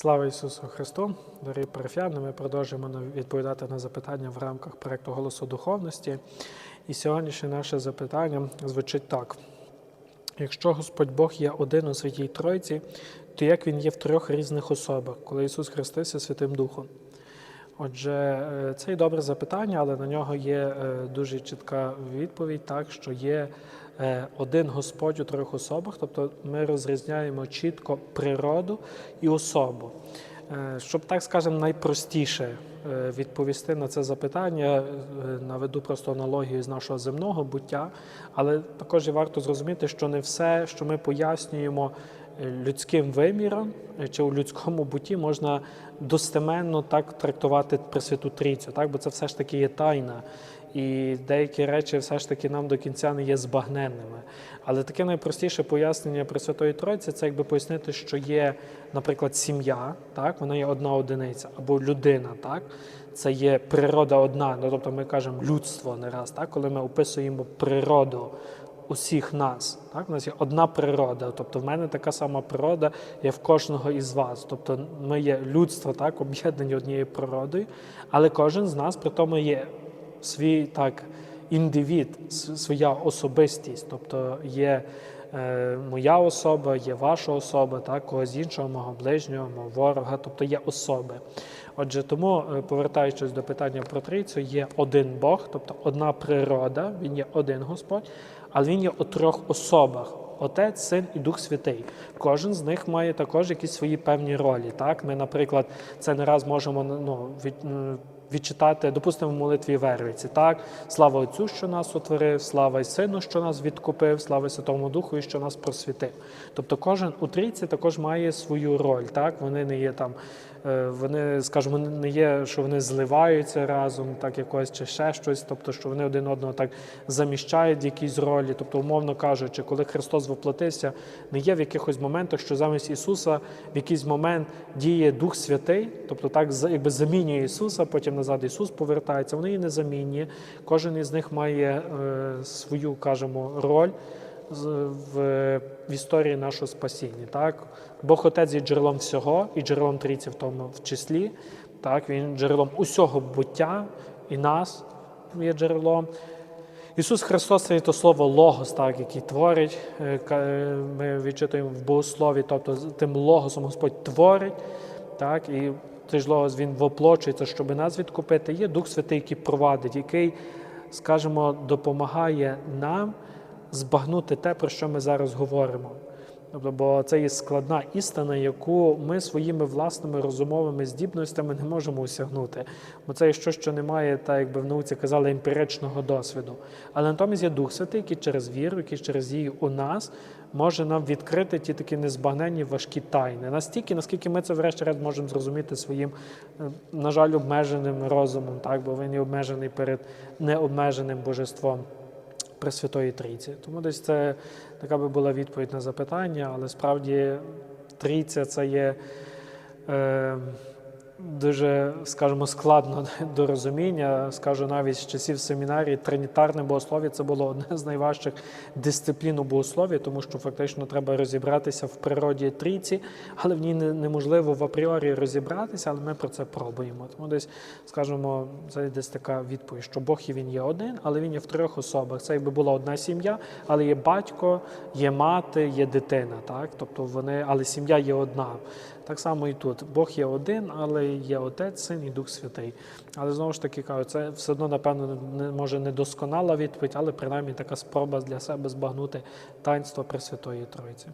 Слава Ісусу Христу! Дорогі парафіяни, ми продовжуємо відповідати на запитання в рамках проєкту Голосу Духовності. І сьогоднішнє наше запитання звучить так: якщо Господь Бог є один у Святій Тройці, то як Він є в трьох різних особах, коли Ісус хрестився Святим Духом? Отже, е, це і добре запитання, але на нього є е, дуже чітка відповідь, так що є е, один Господь у трьох особах, тобто ми розрізняємо чітко природу і особу. Щоб так скажемо, найпростіше відповісти на це запитання, наведу просто аналогію з нашого земного буття, але також і варто зрозуміти, що не все, що ми пояснюємо людським виміром е, чи у людському бутті, можна достеменно так трактувати Пресвяту Трійцю, так? бо це все ж таки є тайна. І деякі речі все ж таки нам до кінця не є збагненними. Але таке найпростіше пояснення Пресвятої Тройці це якби пояснити, що є, наприклад, сім'я, так, вона є одна одиниця, або людина, так, це є природа одна. Ну, тобто ми кажемо людство не раз, так, коли ми описуємо природу усіх нас. Так? У нас є одна природа. Тобто в мене така сама природа є в кожного із вас. Тобто ми є людство, так, об'єднані однією природою, але кожен з нас при тому є свій так індивід, своя особистість. Тобто є моя особа, є ваша особа, так, когось іншого, мого ближнього, мого ворога, тобто є особи. Отже, тому, е, повертаючись до питання про трійцю, є один Бог, тобто одна природа, він є один Господь, але він є у трьох особах. Отець, Син і Дух Святий. Кожен з них має також якісь свої певні ролі. Так? Ми, наприклад, це не раз можемо ну, від, відчитати, допустимо, в молитві Вервиці. Так? Слава Отцю, що нас утворив, слава й Сину, що нас відкупив, слава Святому Духу, що нас просвітив. Тобто кожен у трійці також має свою роль. Так? Вони не є там, вони, скажімо, не є, що вони зливаються разом, так якось чи ще щось, тобто, що вони один одного так заміщають в якійсь ролі. Тобто, умовно кажучи, коли Христос воплотився, не є в якихось моментах, що замість Ісуса в якийсь момент діє Дух Святий, тобто так якби замінює Ісуса, потім назад Ісус повертається. Вони її не замінює. Кожен із них має е, свою, кажемо, роль в, в історії нашого спасіння. Так? Бог Отець є джерелом всього і джерелом трійці в тому в числі. Так? Він джерелом усього буття і нас є джерелом. Ісус Христос це то слово Логос, так, який творить. Е, е, Ми відчитуємо в богослові, тобто тим Логосом Господь творить, так, і цей ж Логос він воплочується, щоб нас відкупити. Є Дух Святий, який провадить, який, скажімо, допомагає нам збагнути те, про що ми зараз говоримо. Тобто, бо це є складна істина, яку ми своїми власними розумовими здібностями не можемо осягнути. Бо це є щось, що не має, так якби в науці казали, емпіричного досвіду. Але натомість є Дух Святий, який через віру, який через дію у нас може нам відкрити ті такі незбагненні важкі тайни. Настільки, наскільки ми це врешті-решт можемо зрозуміти своїм, е, на жаль, обмеженим розумом, так, бо він є обмежений перед необмеженим божеством. Пресвятої Трійці. Тому десь це така би була відповідь на запитання, але справді трійця це є е, дуже, скажімо, складно до розуміння. Скажу навіть з часів семінарії, тринітарне богослов'я це було одне з найважчих дисциплін у богослов'ї, тому що фактично треба розібратися в природі трійці, але в ній неможливо в апріорі розібратися, але ми про це пробуємо. Тому десь, скажімо, це десь така відповідь, що Бог і він є один, але він є в трьох особах. Це якби була одна сім'я, але є батько, є мати, є дитина. Так? Тобто вони, але сім'я є одна. Так само і тут. Бог є один, але є Отець, Син і Дух Святий. Але знову ж таки кажу, це все одно, напевно, не може не досконала відповідь, але принаймні така спроба для себе збагнути таїнство Пресвятої Троїці.